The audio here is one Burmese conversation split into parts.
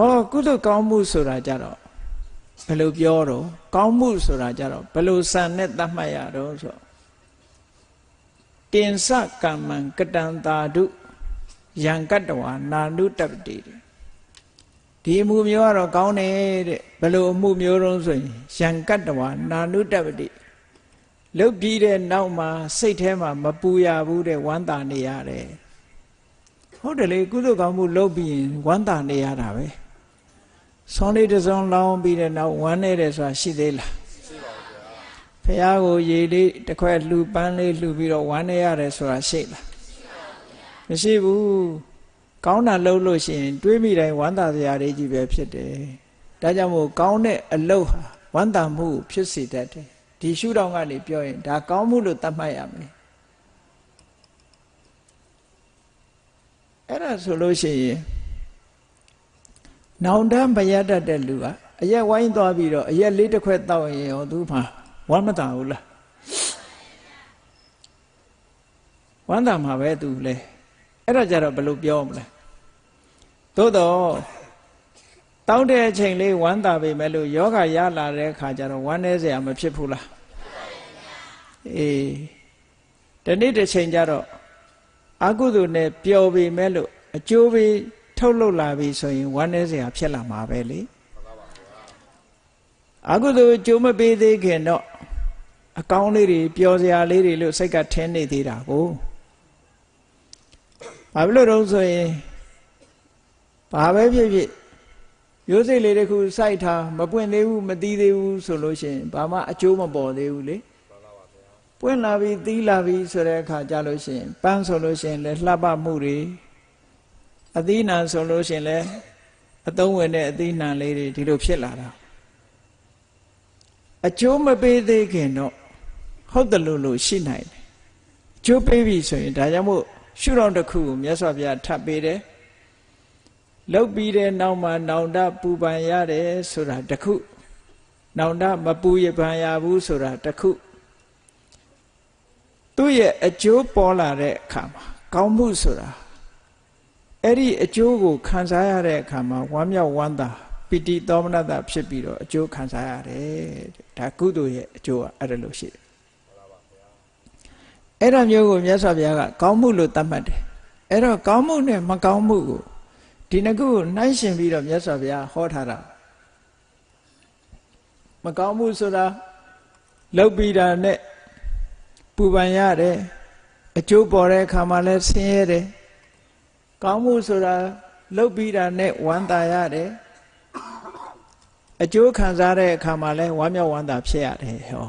ဟောကုသိုလ်ကောင်းမှုဆိုတာကြတော့ဘယ်လိုပြောတော့ကောင်းမှုဆိုတာကြတော့ဘယ်လိုစံနဲ့သတ်မှတ်ရတော့ဆိုတင်စကမ္မံကတံတာတုယံကတ္တဝါနာနုတပတိဒီအမှုမျိုးကတော့ကောင်းတယ်တဲ့ဘယ်လိုအမှုမျိုးတုံးဆိုရင်ယံကတ္တဝါနာနုတပတိလုတ်ပြီးတဲ့နောက်မှာစိတ်ထဲမှာမပူရဘူးတဲ့ဝမ်းသာနေရတယ်ဟုတ်တယ်လေကုသိုလ်ကောင်းမှုလုပ်ပြီးရင်ဝမ်းသာနေရတာပဲ ဆောင်းလေးတစ်စုံလောင်းပြီးတဲ့နောက်ဝမ်းနေတယ်ဆိုတာရှိသေးလားရှိပါဘူးဗျာဖះကိုရေလေးတစ်ခွက်လှူပန်းလေးလှူပြီးတော့ဝမ်းနေရတယ်ဆိုတာရှိလားမရှိဘူးကောင်းတာလုပ်လို့ရှိရင်တွေးမိတိုင်းဝမ်းသာစရာတွေကြီးပဲဖြစ်တယ်ဒါကြောင့်မို့ကောင်းတဲ့အလုပ်ဟာဝမ်းသာမှုဖြစ်စေတတ်တယ်ဒီရှုထောင့်ကနေပြောရင်ဒါကောင်းမှုလို့သတ်မှတ်ရမယ်အဲ့ဒါဆိုလို့ရှိရင် နောင်တန်းမရတတ်တဲ့လူကအရက်ဝိုင်းသွားပြီးတော့အရက်လေးတစ်ခွက်တောက်ရင်ရောသူမှဝမ်းမသာဘူးလားဝမ်းသာမှာပဲသူလဲအဲ့ဒါကြတော့ဘယ်လိုပြောမလဲသို့တော့တောင်းတဲ့အချိန်လေးဝမ်းသာပေမဲ့လို့ယောဂရလာတဲ့အခါကျတော့ဝမ်းနေစရာမဖြစ်ဘူးလားအေးဒီနေ့တစ်ချိန်ကျတော့အကုသိုလ်နဲ့ပျော်ပေမဲ့လို့အကျိုးပေး ထုတ်လုပ်လာပြီဆိုရင်ဝမ်းနေစရာဖြစ်လာမှာပဲလေအကုသိုလ်အကျိုးမပေးသေးခင်တော့အကောင်းလေးတွေပျော်စရာလေးတွေလို့စိတ်ကထင်းနေသေးတာကိုဘာဖြစ်လို့တော့ဆိုရင်ဘာပဲဖြစ်ဖြစ်ရိုးစိတ်လေးတစ်ခုစိုက်ထားမပွင့်သေးဘူးမသီးသေးဘူးဆိုလို့ရှိရင်ဘာမှအကျိုးမပေါ်သေးဘူးလေပွင့်လာပြီသီးလာပြီဆိုတဲ့အခါကြလို့ရှိရင်ပန်းဆိုလို့ရှိရင်လည်းလှပမှုတွေ အသီးနှံဆိုလို့ရှိရင်လည်းအသုံးဝင်တဲ့အသီးနှံလေးတွေဒီလိုဖြစ်လာတာအကျိုးမပေးသေးခင်တော့ဟုတ်တယ်လို့လို့ရှိနိုင်တယ်အကျိုးပေးပြီဆိုရင်ဒါကြောင့်မို့ရှုတော်တစ်ခုကိုမြတ်စွာဘုရားထပ်ပေးတယ်လုတ်ပြီးတဲ့နောက်မှာနောင်တပူပန်ရတယ်ဆိုတာတစ်ခုနောင်တမပူရပန်ရဘူးဆိုတာတစ်ခုသူ့ရဲ့အကျိုးပေါ်လာတဲ့အခါမှာကောင်းမှုဆိုတာ အဲ့ဒီအကျိုးကိုခံစားရတဲ့အခါမှာဝမ်းမြောက်ဝမ်းသာပီတိသောမနတဖြစ်ပြီးတော့အကျိုးခံစားရတယ်ဒါကုသိုလ်ရဲ့အကျိုးကအဲ့ဒါလို့ရှိတယ်အဲ့ဒါမျိုးကိုမြတ်စွာဘုရားကကောင်းမှုလို့သတ်မှတ်တယ်အဲ့တော့ကောင်းမှုနဲ့မကောင်းမှုကိုဒီနှစ်ခုကိုနှိုင်းရှင်ပြီးတော့မြတ်စွာဘုရားဟောထားတာမကောင်းမှုဆိုတာလောက်ပြီးတာနဲ့ပူပန်ရတယ်အကျိုးပေါ်တဲ့အခါမှာလည်းဆင်းရဲတယ် ကောင်းမှုဆိုတာလှုပ်ပြီးတာနဲ့ဝမ်းသာရတယ်အကျိုးခံစားတဲ့အခါမှာလဲဝမ်းမြောက်ဝမ်းသာဖြစ်ရတယ်ဟော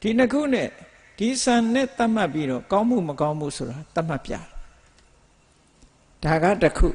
ဒီနှစ်ခုနဲ့ဒီစံနဲ့တတ်မှတ်ပြီးတော့ကောင်းမှုမကောင်းမှုဆိုတာတတ်မှတ်ပြဒါကတစ်ခု